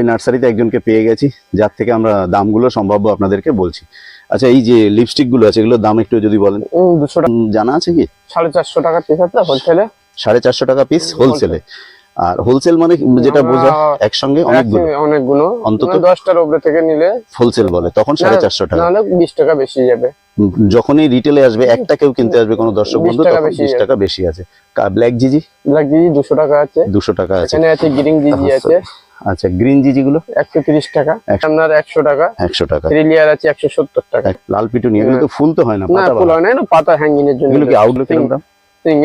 এই নার্সারিতে একজনকে পেয়ে গেছি যার থেকে আমরা দামগুলো সম্ভাব্য আপনাদেরকে বলছি। আচ্ছা এই যে লিপস্টিকগুলো আছে এগুলোর দাম একটু যদি বলেন। দুশো টাকা। জানা আছে কি? সাড়ে চারশো টাকা পিস আছে হোলসেলে সাড়ে চারশো টাকা পিস হোলসেলে আর হোলসেল মানে যেটা বোঝা একসঙ্গে অনেকগুলো। অনেকগুলো। অন্তত মানে দশটার উপরে থেকে নিলে হোলসেল বলে তখন সাড়ে চারশো টাকা। নাহলে বিশ টাকা বেশি যাবে। যখনই রিটেলে আসবে একটা কেউ কিনতে আসবে কোনো দর্শক 20 বন্ধু তখন বিশ টাকা বেশি আছে। ব্ল্যাক জিজি ব্ল্যাক জিজি দুশো টাকা আছে। দুশো টাকা আছে। এখানে আছে গ্রিন জিজি আছে। আচ্ছা গ্রিন জিজি গুলো? একশো তিরিশ টাকা আপনার একশো টাকা একশো টাকা। থ্রি লেয়ার আছে একশো সত্তর টাকা। লাল পিটুনি এগুলো তো ফুল তো হয় না ফুল হয় না পাতা হ্যাঙ্গিং এর জন্য এগুলো কি আউটলুক দাম?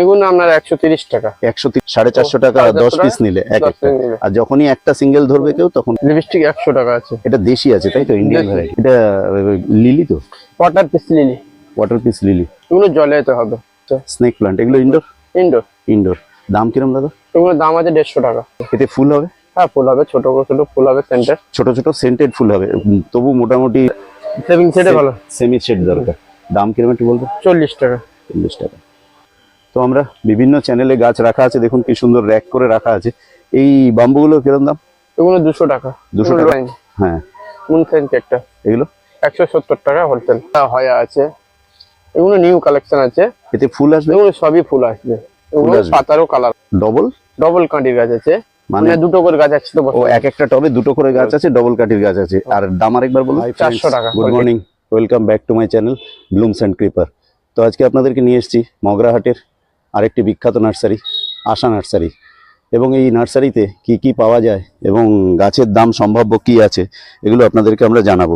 এগুলো আপনার একশো তিরিশ টাকা। একশো সাড়ে চারশো টাকা দশ পিস নিলে এক একটা। আর যখনই একটা সিঙ্গেল ধরবে কেউ তখন লিপস্টিক একশো টাকা আছে। এটা দেশি আছে তাই তো? ইন্ডিয়ান। ভ্যারাইটি এটা লিলি তো? Water peace lily water peace lily এগুলো জলে যেতে হবে। স্নেক প্লান্ট এগুলো ইনডোর ইনডোর ইনডোর দাম কিরম দাদা? এগুলোর দাম আছে দেড়শো টাকা। এতে ফুল হবে? হ্যাঁ ফুল হবে ছোট ছোট ফুল হবে সেন্টার ছোট ছোট সেন্টেড ফুল হবে। তবু মোটামুটি সেভিং সেটে ভালো। সেমি সেট দরকার। দাম কিরম একটু বলব চল্লিশ টাকা। চল্লিশ টাকা। তো আমরা বিভিন্ন চ্যানেলে গাছ রাখা আছে দেখুন কি সুন্দর র্যাক করে রাখা আছে। এই বাম্বুগুলো কিরম দাম? এগুলো দুশো টাকা। দুশো টাকা? হ্যাঁ। মুন সেন্ট একটা। এগুলো? একশো সত্তর টাকা হোলসেল হয়া আছে। এগুলো নিউ কালেকশন আছে। এতে ফুল আসবে? এগুলো সবই ফুল আসবে। এগুলো। পাতারও কালার ডবল ডবল কাঁটির গাছ আছে। মানে মানে দুটো করে গাছ আছে তো ও এক একটা টবে দুটো করে গাছ আছে ডবল কাঠির গাছ আছে। আর দাম আরেকবার বলুন। 400 টাকা। Good morning welcome back to my channel blooms and creeper তো আজকে আপনাদেরকে নিয়ে এসেছি মগরাহাটের আরেকটি বিখ্যাত নার্সারি আশা নার্সারি। এবং এই নার্সারিতে কি কি পাওয়া যায় এবং গাছের দাম সম্ভাব্য কি আছে এগুলো আপনাদেরকে আমরা জানাব।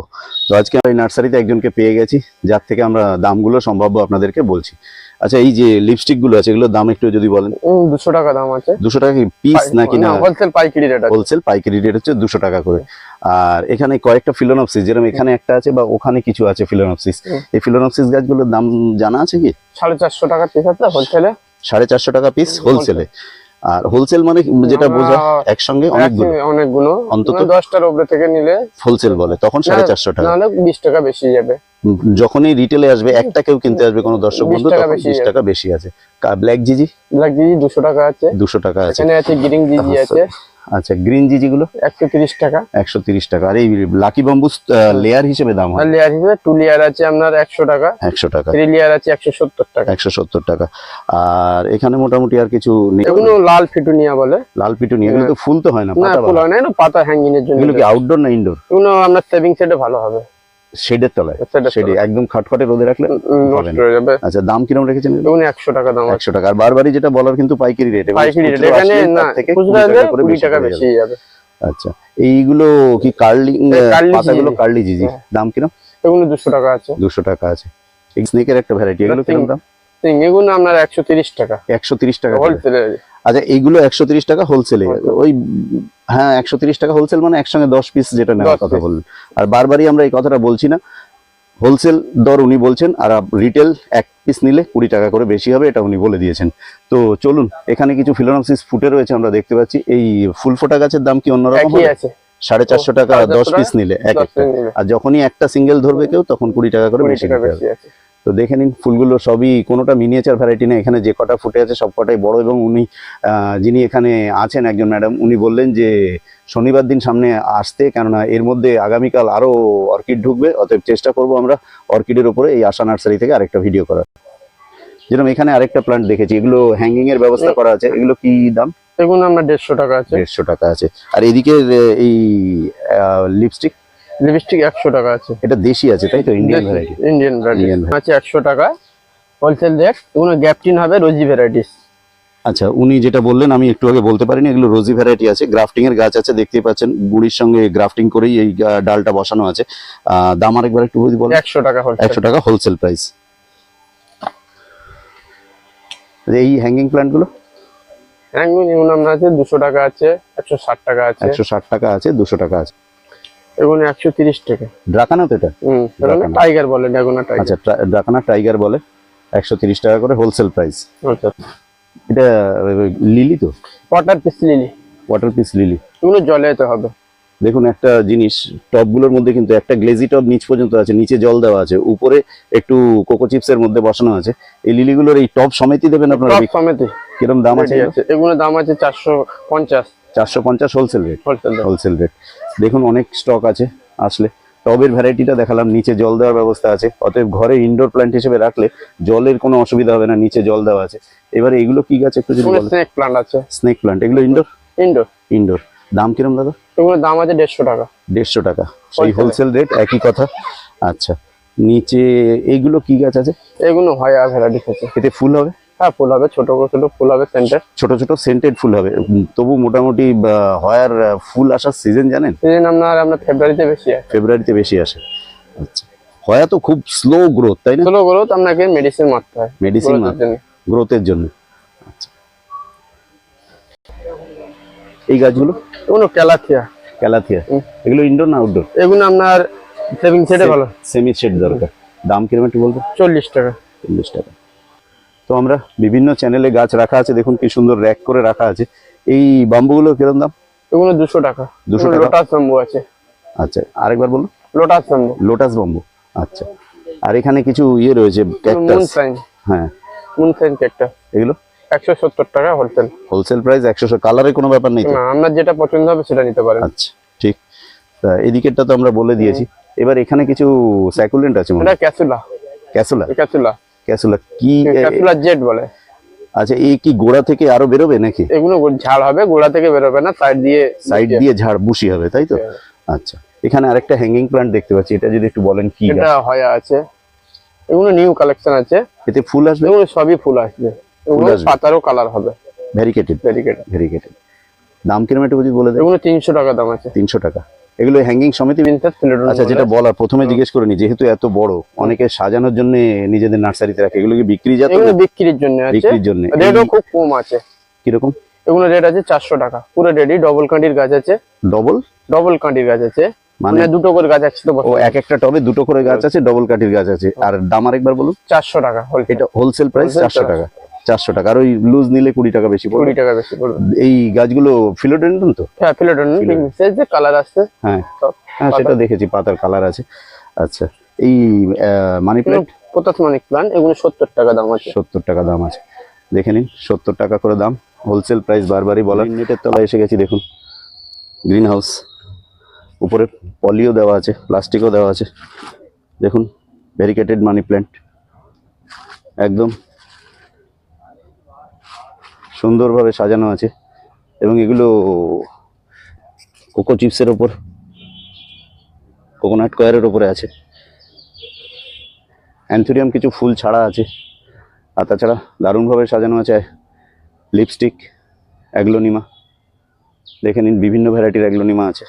তো আজকে আমরা এই নার্সারিতে একজনকে পেয়ে গেছি যার থেকে আমরা দামগুলো সম্ভাব্য আপনাদেরকে বলছি। আচ্ছা এই যে লিপস্টিকগুলো আছে এগুলোর দাম একটু যদি বলেন। দুশো টাকা দাম আছে। দুশো টাকা কি পিস নাকি না হোলসেল পাইকারি রেট আছে। হোলসেল পাইকারি রেট হচ্ছে দুশো টাকা করে। আর এখানে কয়েকটা ফিলোনপসিস যেরকম এখানে একটা আছে বা ওখানে কিছু আছে ফিলোনপসিস এই ফিলোনপসিস গাছগুলোর দাম জানা আছে কি? সাড়ে চারশো টাকা পিস আছে হোলসেলে সাড়ে চারশো টাকা পিস হোলসেলে আর হোলসেল মানে যেটা বোঝা একসঙ্গে অনেকগুলো। অনেকগুলো। অন্তত মানে দশটার উপরে থেকে নিলে হোলসেল বলে তখন সাড়ে চারশো টাকা। বিশ টাকা বেশি যাবে। যখনই রিটেলে আসবে একটা কেউ কিনতে আসবে কোনো দর্শক 20 বন্ধু তখন বেশি। টাকা বেশি আছে। ব্ল্যাক জিজি ব্ল্যাক জিজি দুশো টাকা আছে। দুশো টাকা আছে। এখানে আছে গ্রিন জিজি আছে। আচ্ছা গ্রিন জিজি গুলো? একশো তিরিশ টাকা। একশো তিরিশ টাকা। আর এই লাকি বাম্বু লেয়ার হিসেবে দাম হয়? লেয়ার হিসেবে টু লেয়ার আছে আপনার একশো টাকা। একশো টাকা। থ্রি লেয়ার আছে একশো সত্তর টাকা। একশো সত্তর টাকা। আর এখানে মোটামুটি আর কিছু নেই। এগুলো লাল ফিটুনিয়া বলে। লাল পিটুনি এগুলো তো ফুল তো হয় না পাতা ফুল হয় না পাতা হ্যাঙ্গিং এর জন্য এগুলো কি আউটডোর না ইনডোর এগুলো আপনার সেভিং সেটে ভালো হবে। শেডের তলায়। শেডে একদম খাটখাটে রোদে রাখলে নষ্ট হয়ে যাবে। আচ্ছা দাম কীরকম রেখেছেন এগুলো একশো টাকা দাম আছে। একশো টাকা। আর বারবারই যেটা বলার কিন্তু পাইকারি রেট পাইকারি রেট এখানে না খুচরা হলে কুড়ি টাকা বেশি যাবে। আচ্ছা এইগুলো কি কার্লি পাতাগুলো কার্লি জিজি? হ্যাঁ। দাম কিরম এগুলো দুশো টাকা আছে। দুশো টাকা আছে। স্নেকের একটা ভ্যারাইটি এগুলো কিরম দাম? এগুলো আপনার একশো তিরিশ টাকা। একশো তিরিশ টাকা করে। হোলসেলে আচ্ছা এইগুলো একশো তিরিশ টাকা হোলসেলে ওই হ্যাঁ একশো তিরিশ টাকা হোলসেল মানে একসঙ্গে দশ পিস যেটা নেওয়ার কথা বললেন। আর বারবারই আমরা এই কথাটা বলছি না। হোলসেল দর উনি বলছেন আর রিটেল এক পিস নিলে কুড়ি টাকা করে বেশি হবে এটা উনি বলে দিয়েছেন। তো চলুন এখানে কিছু ফিলোনপসিস ফুটে রয়েছে আমরা দেখতে পাচ্ছি। এই ফুল ফোটা গাছের দাম কি অন্যরকম আছে। সাড়ে চারশো টাকা দশ পিস নিলে এক একটা। আর যখনই একটা সিঙ্গেল ধরবে কেউ তখন কুড়ি টাকা করে বেশি আছে। তো দেখে নিন ফুলগুলো সবই কোনোটা মিনিয়েচার ভ্যারাইটি না এখানে যে কটা ফুটে আছে সব কটাই বড় এবং উনি যিনি এখানে আছেন একজন ম্যাডাম উনি বললেন যে শনিবার দিন সামনে আসতে কেননা এর মধ্যে আগামীকাল আরও অর্কিড ঢুকবে অতএব চেষ্টা করব আমরা অর্কিডের উপরে এই আশা নার্সারি থেকে আরেকটা ভিডিও করার। যেরকম এখানে আরেকটা প্লান্ট দেখেছি এগুলো হ্যাঙ্গিং এর ব্যবস্থা করা আছে এগুলো কি দাম? এগুলো আপনার দেড়শো টাকা আছে। দেড়শো টাকা আছে। আর এদিকে এই লিপস্টিক লিপস্টিক একশো টাকা আছে। এটা দেশি আছে তাই তো? ইন্ডিয়ান ভ্যারাইটি ইন্ডিয়ান ভ্যারাইটি আছে একশো টাকা হোলসেল রেট এগুলো গ্যাপটিন হবে রোজি ভ্যারাইটিস আচ্ছা উনি যেটা বললেন আমি একটু আগে বলতে পারিনি এগুলো রোজি ভ্যারাইটি আছে। গ্রাফটিং এর গাছ আছে দেখতেই পাচ্ছেন গুড়ির সঙ্গে গ্রাফটিং করেই এই ডালটা বসানো আছে। দাম আরেকবার একটু যদি বলেন। একশো টাকা একশো টাকা হোলসেল প্রাইস এই হ্যাঙ্গিং প্ল্যান্টগুলো? এগুলো আপনার আছে দুশো টাকা আছে একশো ষাট টাকা আছে। একশো ষাট টাকা আছে দুশো টাকা আছে। এগুলো একশো তিরিশ টাকা। ড্রাকানা তো এটা হুম টাইগার বলে ড্রাগনা টাইগার। আচ্ছা ড্রাকানা টাইগার বলে একশো তিরিশ টাকা করে হোলসেল প্রাইস। আচ্ছা। এটা লিলি তো? Water peace lily. Water peace lily. এগুলো জলে যেতে হবে। দেখুন একটা জিনিস টবগুলোর মধ্যে কিন্তু একটা গ্লেজি টব নিচ পর্যন্ত আছে নিচে জল দেওয়া আছে উপরে একটু কোকো চিপসের মধ্যে বসানো আছে। এই লিলিগুলোর এই টব সমেতই দেবেন আপনারা? টপ সমেতে কিরম দাম আছে আছে। এগুলো দাম আছে চারশো পঞ্চাশ। চারশো পঞ্চাশ হোলসেল রেট হোলসেল রেট দেখুন অনেক স্টক আছে আসলে। টবের ভ্যারাইটিটা দেখালাম নিচে জল দেওয়ার ব্যবস্থা আছে। অতএব ঘরে ইনডোর প্ল্যান্ট হিসেবে রাখলে জলের কোনো অসুবিধা হবে না নিচে জল দেওয়া আছে। এবারে এগুলো কি গাছ একটু যদি স্নেক প্লান্ট আছে। স্নেক প্ল্যান্ট এগুলো ইনডোর ইনডোর ইনডোর দাম কিরম দাদা? এগুলোর দাম আছে দেড়শো টাকা। দেড়শো টাকা। সেই হোলসেল রেট একই কথা। আচ্ছা নিচে এইগুলো কি গাছ আছে? এগুলো হয় আছে। এতে ফুল হবে? হ্যাঁ ফুল হবে ছোট ছোট ফুল হবে সেন্টার ছোট ছোট সেন্টেড ফুল হবে। তবু মোটামুটি হয়ার ফুল আসার সিজন জানেন? সিজন আপনার আপনার ফেব্রুয়ারিতে বেশি আছে ফেব্রুয়ারিতে বেশি আসে। আচ্ছা। হয়া তো খুব স্লো গ্রোথ তাই না? গুলো তো আপনাকে মেডিসিন মারতে হয়। মেডিসিন গ্রোথের জন্য। আচ্ছা। এই গাছগুলো? এগুলো ক্যালাথিয়া। ক্যালাথিয়া। এগুলো ইনডোর না আউটডোর এগুলো আপনার সেভিং সেটে ভালো। সেমি শেড দরকার। দাম কীরকম একটু বলব চল্লিশ টাকা। চল্লিশ টাকা। তো আমরা বিভিন্ন চ্যানেলে গাছ রাখা আছে দেখুন কি সুন্দর র্যাক করে রাখা আছে। এই বাম্বুগুলো কিরম দাম? এগুলো দুশো টাকা। দুশো টাকা? লোটাস বাম্বু আছে। আচ্ছা আরেকবার বলুন। লোটাস বাম্বু লোটাস বাম্বু আচ্ছা। আর এখানে কিছু ইয়ে রয়েছে ক্যাকটাস হ্যাঁ। মুন সাইন এগুলো? একশো সত্তর টাকা হোলসেল হোলসেল প্রাইস একশো কোনো ব্যাপার নেই না আপনার যেটা পছন্দ হবে সেটা নিতে পারেন। আচ্ছা ঠিক। এদিকেরটা তো আমরা বলে দিয়েছি। এবার এখানে কিছু স্যাকুলেন্ট আছে মনে ক্যাসুলা? ক্যাসুলা। ক্যাসুলা কি ক্যাসুলা জেড বলে। আচ্ছা এই কি গোড়া থেকে আরও বেরোবে নাকি? এগুলো ঝাড় হবে গোড়া থেকে বেরোবে না সাইড দিয়ে সাইড দিয়ে ঝাড় বুশি হবে তাই তো? আচ্ছা এখানে আরেকটা হ্যাঙ্গিং প্লান্ট দেখতে পাচ্ছি এটা যদি একটু বলেন কি এটা হয়া আছে। এগুলো নিউ কালেকশন আছে। এতে ফুল আসবে? এগুলো সবই ফুল আসবে। এগুলো আসবে। পাতারও কালার হবে। ভ্যারিকেটেড ভেরিকেট ভ্যারিকেটেড দাম কিরম একটু যদি বলে দেন? এগুলো তিনশো টাকা দাম আছে। তিনশো টাকা। এগুলো হ্যাঙ্গিং সমিতি আচ্ছা যেটা বলার প্রথমে জিজ্ঞেস করে নি যেহেতু এত বড় অনেকে সাজানোর জন্য নিজেদের নার্সারিতে রাখে এগুলো কি বিক্রি যাতে বিক্রির জন্য আছে। বিক্রির জন্য। রেটও খুব কম আছে। কীরকম? এগুলো রেট আছে চারশো টাকা পুরো রেডি ডবল কাঁটির গাছ আছে। ডবল ডবল কাঁটির গাছ আছে। মানে? মানে দুটো করে গাছ আছে তো ও এক একটা টবে দুটো করে গাছ আছে ডবল কাঠির গাছ আছে। আর দাম আরেকবার বলুন? চারশো টাকা হোলসেল এটা হোলসেল প্রাইস চারশো টাকা। চারশো টাকা। আর ওই লুজ নিলে কুড়ি টাকা বেশি কুড়ি টাকা বেশি পড়বে। এই গাছগুলো ফিলোডেন্ডন তো? হ্যাঁ ফিলেডন Philodendron। যে কালার আসছে হ্যাঁ। হ্যাঁ সেটা দেখেছি পাতার কালার আছে। আচ্ছা এই মানি প্ল্যান্ট পোতাস মানিক প্লান এগুলো সত্তর টাকা দাম আছে। সত্তর টাকা দাম আছে। দেখে নিন সত্তর টাকা করে দাম। হোলসেল প্রাইস বারবারই বলা নেটের তলায় এসে গেছি দেখুন। গ্রিন হাউস উপরে পলিও দেওয়া আছে প্লাস্টিকও দেওয়া আছে। দেখুন ভেরিকেটেড মানি প্ল্যান্ট একদম সুন্দরভাবে সাজানো আছে এবং এগুলো কোকো চিপসের ওপর, কোকোনাট কয়ারের ওপরে আছে। অ্যান্থুরিয়াম কিছু ফুল ছাড়া আছে আর তাছাড়া দারুণভাবে সাজানো আছে লিপস্টিক, অ্যাগ্লোনিমা। দেখে নিন, বিভিন্ন ভ্যারাইটির অ্যাগ্লোনিমা আছে।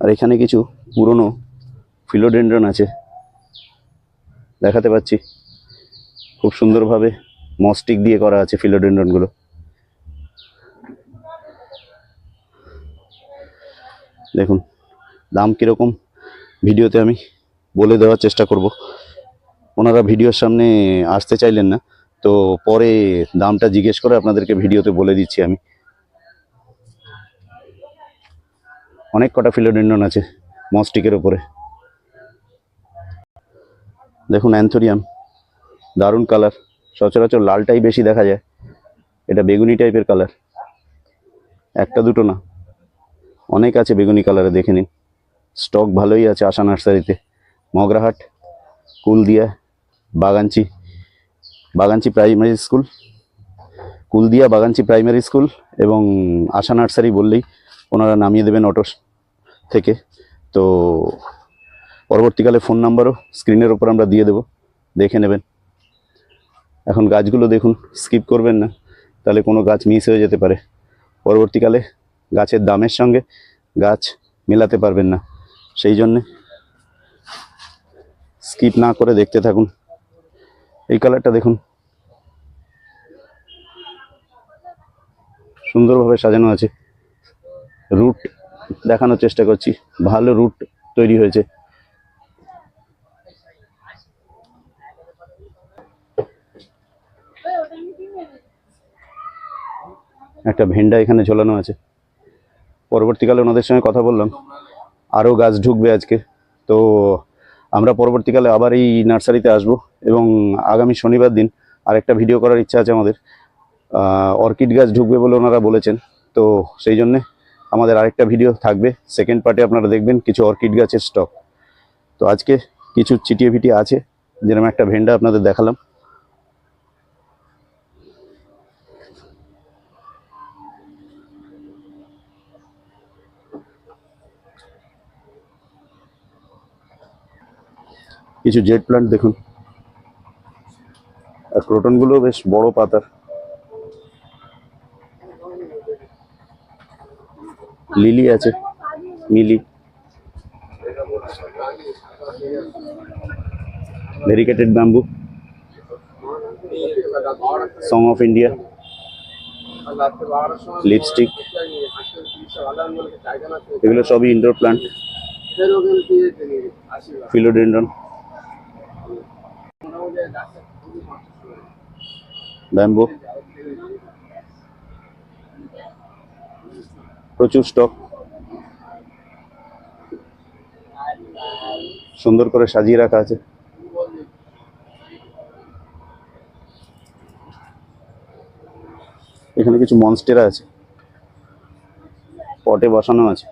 আর এখানে কিছু পুরনো ফিলোডেন্ড্রন আছে। দেখাতে পাচ্ছি। খুব সুন্দরভাবে মস্টিক দিয়ে করা আছে ফিলোডেন্ড্রনগুলো। দেখুন, দাম কীরকম ভিডিওতে আমি বলে দেওয়ার চেষ্টা করব। ওনারা ভিডিওর সামনে আসতে চাইলেন না, তো পরে দামটা জিজ্ঞেস করে আপনাদেরকে ভিডিওতে বলে দিচ্ছি আমি। অনেক কটা ফিলোডেন্ডন আছে মস্টিকের ওপরে দেখুন, অ্যান্থোরিয়াম, দারুণ কালার। সচরাচর লালটাই বেশি দেখা যায়। এটা বেগুনি টাইপের কালার একটা দুটো না। অনেক আছে বেগুনি কালারে দেখে নিন। স্টক ভালোই আছে আশা নার্সারিতে। Magrahat, Kuldia, Baganchi. Baganchi primary school Kuldia Baganchi primary school এবং আশা নার্সারি বললেই ওনারা নামিয়ে দেবেন অটো থেকে। তো পরবর্তীকালে ফোন নাম্বারও স্ক্রিনের ওপর আমরা দিয়ে দেব। দেখে নেবেন। এখন গাছগুলো দেখুন স্কিপ করবেন না। তাহলে কোনো গাছ মিস হয়ে যেতে পারে। পরবর্তীকালে গাছের দামের সঙ্গে গাছ মেলাতে পারবেন না। সেই জন্যে স্কিপ না করে দেখতে থাকুন। এই কালারটা দেখুন। সুন্দরভাবে সাজানো আছে। রুট দেখানোর চেষ্টা করছি। ভালো রুট তৈরি হয়েছে। একটা ভেন্ডা এখানে ঝোলানো আছে। পরবর্তীকালে ওনাদের সঙ্গে কথা বললাম। আরও গাছ ঢুকবে আজকে। তো আমরা পরবর্তীকালে আবার এই নার্সারিতে আসব এবং আগামী শনিবার দিন আরেকটা ভিডিও করার ইচ্ছা আছে আমাদের। অর্কিড গাছ ঢুকবে বলে ওনারা বলেছেন। তো সেই জন্যে আমাদের আরেকটা ভিডিও থাকবে। সেকেন্ড পার্টে আপনারা দেখবেন কিছু অর্কিড গাছের স্টক। তো আজকে কিছু চিটিয়ে ভিটিয়ে আছে। যেরকম একটা ভেন্ডা আপনাদের দেখালাম। কিছু জেড প্লান্ট দেখুন। আর ক্রোটনগুলো বেশ বড় পাতার। লিলি আছে, মিলি। Variegated bamboo song of India lipstick এগুলো সবই ইনডোর প্লান্ট ফিলোডেন্ড্রন ব্যাম্বু? প্রচুর স্টক সুন্দর করে সাজিয়ে রাখা আছে। এখানে কিছু মনস্টেরা আছে। পটে বসানো আছে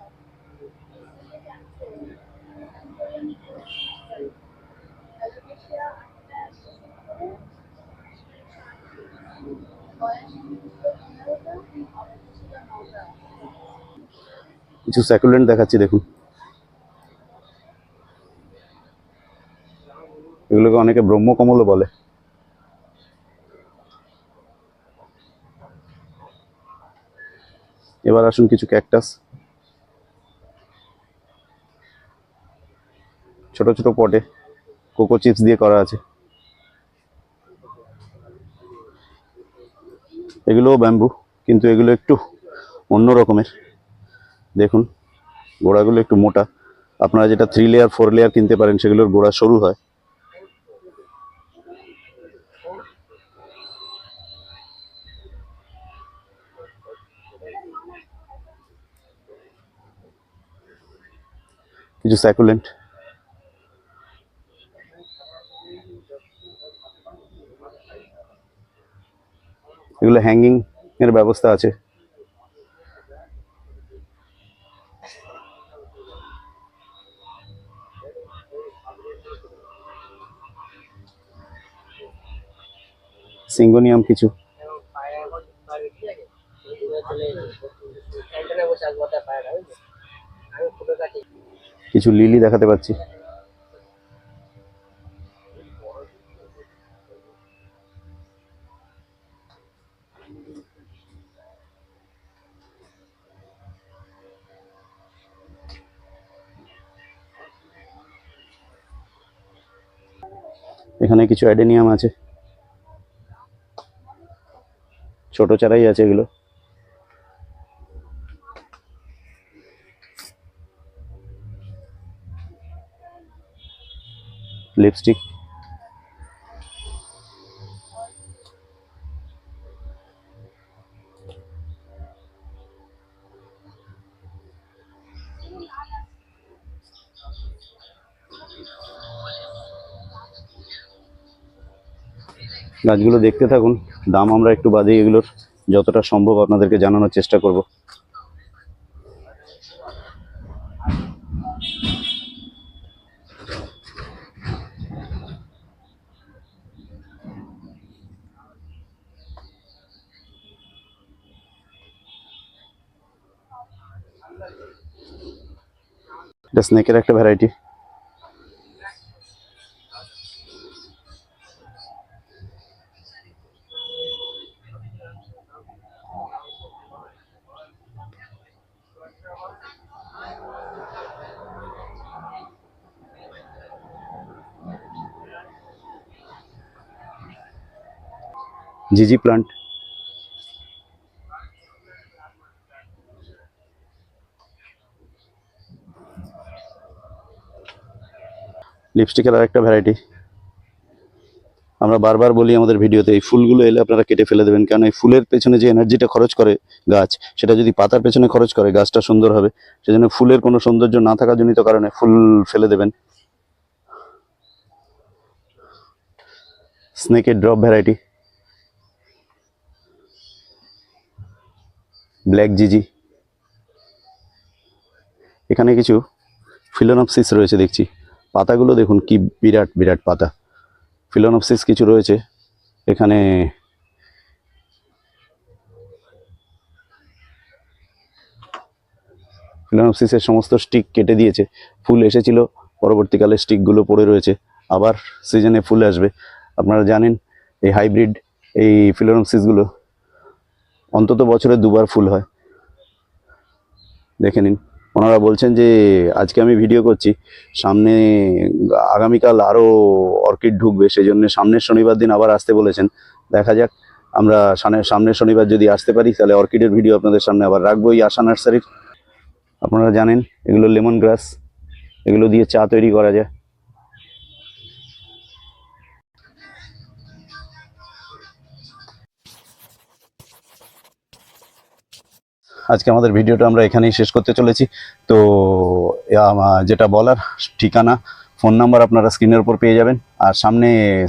কিছু স্যাকুলেন্ট দেখাচ্ছি, দেখুন। এগুলোকে অনেকে ব্রহ্মকমলও বলে। এবার আসুন কিছু ক্যাকটাস। ছোট ছোট পটে কোকো চিপস দিয়ে করা আছে। এগুলোও ব্যাম্বু, কিন্তু এগুলো একটু অন্য রকমের। দেখুন। গোড়াগুলো একটু মোটা। আপনারা যেটা থ্রি লেয়ার ফোর লেয়ার কিনতে পারেন, সেগুলোর গোড়া সরু হয়। কিছু স্যাকুলেন্ট এগুলো হ্যাঙ্গিং এর ব্যবস্থা আছে। সিঙ্গোনিয়াম কিছু। কিছু লিলি দেখাতে পাচ্ছি। এখানে কিছু অ্যাডেনিয়াম আছে। ছোট চারাই আছে এগুলো। লিপস্টিক গাছগুলো দেখতে থাকুন। দাম আমরা একটু বাদে এগুলোর। যতটা সম্ভব আপনাদেরকে জানানোর চেষ্টা করব। এটা স্নেকের একটা ভ্যারাইটি জিজি প্লান্ট লিপস্টিকের আর একটা ভ্যারাইটি আমরা বারবার বলি আমাদের ভিডিওতে, এই ফুলগুলো এলে আপনারা কেটে ফেলে দেবেন কারণ এই ফুলের পেছনে যে এনার্জিটা খরচ করে গাছ, সেটা যদি পাতার পেছনে খরচ করে, গাছটা সুন্দর হবে। সেজন্য ফুলের কোনো সৌন্দর্য না থাকা জনিত কারণে ফুল ফেলে দেবেন। স্নেকের ড্রপ ভ্যারাইটি ব্ল্যাক জিজি এখানে কিছু ফিলোনপসিস রয়েছে, দেখছি। পাতাগুলো দেখুন, কি বিরাট বিরাট পাতা। ফিলোনপসিস কিছু রয়েছে। এখানে ফিলোনপসিসের সমস্ত স্টিক কেটে দিয়েছে। ফুল এসেছিল, পরবর্তীকালে স্টিকগুলো পড়ে রয়েছে। আবার সিজনে ফুল আসবে। আপনারা জানেন, এই হাইব্রিড এই ফিলোনপসিসগুলো অন্তত বছরে দুবার ফুল হয়। দেখে নিন। ওনারা বলছেন যে, আজকে আমি ভিডিও করছি, সামনে আগামীকাল আরও অর্কিড ঢুকবে সেই জন্য সামনের শনিবার দিন আবার আসতে বলেছেন। দেখা যাক, আমরা সামনে- সামনের শনিবার যদি আসতে পারি, তাহলে অর্কিডের ভিডিও আপনাদের সামনে আবার রাখব এই আশা নার্সারির। আপনারা জানেন, এগুলো লেমন গ্রাস, এগুলো দিয়ে চা তৈরি করা যায়। আজকে আমাদের ভিডিওটা আমরা এখানেই শেষ করতে চলেছি। তো যেটা বলার ঠিকানা, ফোন নাম্বার আপনারা স্ক্রিনের উপর পেয়ে যাবেন। আর সামনে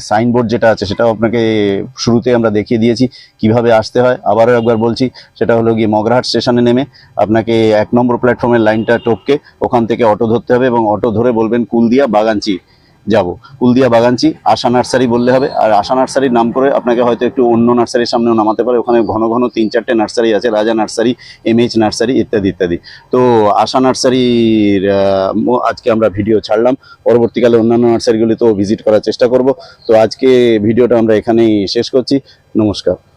সাইনবোর্ড যেটা আছে, সেটাও আপনাকে শুরুতে আমরা দেখিয়ে দিয়েছি, কীভাবে আসতে হয়। আবারও একবার বলছি, সেটা হলো গিয়ে মগরাহাট স্টেশনে নেমে আপনাকে এক নম্বর প্ল্যাটফর্মের লাইনটা টপকে ওখান থেকে অটো ধরতে হবে এবং অটো ধরে বলবেন কুলদিয়া বাগানচি। যাব। কুলদিয়া বাগানচি, আশা নার্সারি বললে হবে। আর আশা নার্সারির নাম করে আপনাকে হয়তো একটু অন্য নার্সারির সামনেও নামাতে পারে। ওখানে ঘন ঘন তিন চারটে নার্সারি আছে, রাজা নার্সারি এম এইচ নার্সারি ইত্যাদি ইত্যাদি। তো আশা নার্সারির আজকে আমরা ভিডিও ছাড়লাম। পরবর্তীকালে অন্যান্য নার্সারিগুলিতেও ভিজিট করার চেষ্টা করব। তো আজকে ভিডিওটা আমরা এখানেই শেষ করছি। নমস্কার।